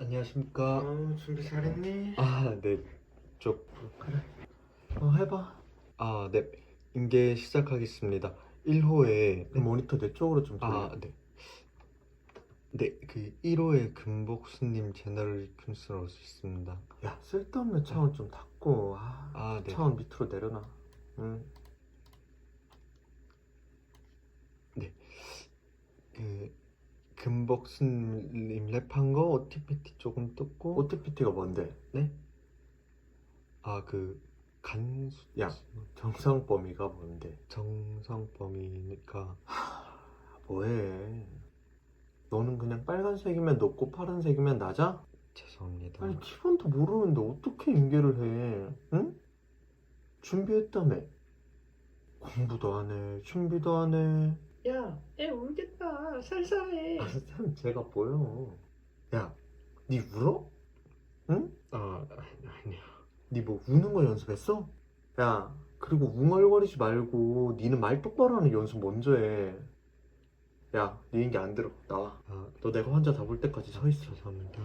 안녕하십니까. 어, 준비 잘했니? 아, 네. 저, 어, 해봐. 아, 네. 인계 시작하겠습니다. 1호에, 그 모니터 내 쪽으로 좀 돌려. 아, 네. 네, 그 1호에 금복수님 채널을 ክን수로 있습니다. 야, 쓸데없는 차원 좀 닫고. 아, 아, 네. 차원 밑으로 내려놔. 응. 그, 금복수님 랩한 거 OTPT 조금 떴고, OTPT가 뭔데? 네? 아, 그, 간수, 야. 정상 범위가 뭔데? 정성범이니까, 뭐해? 너는 그냥 빨간색이면 높고 파란색이면 낮아? 죄송합니다. 아니 기본도 모르는데 어떻게 인계를 해? 응? 준비했다며? 공부도 안 해, 준비도 안 해. 야, 애 울겠다. 살살해. 아, 참 제가 보여. 야, 니 울어? 응? 아, 아니요. 니뭐 우는 거 연습했어? 야, 그리고 웅얼거리지 말고 니는 말 똑바로 하는 연습 먼저 해. 야, 니 인기 안 들어. 나와. 아, 너 내가 환자 다 볼 때까지 서 있어. 죄송합니다.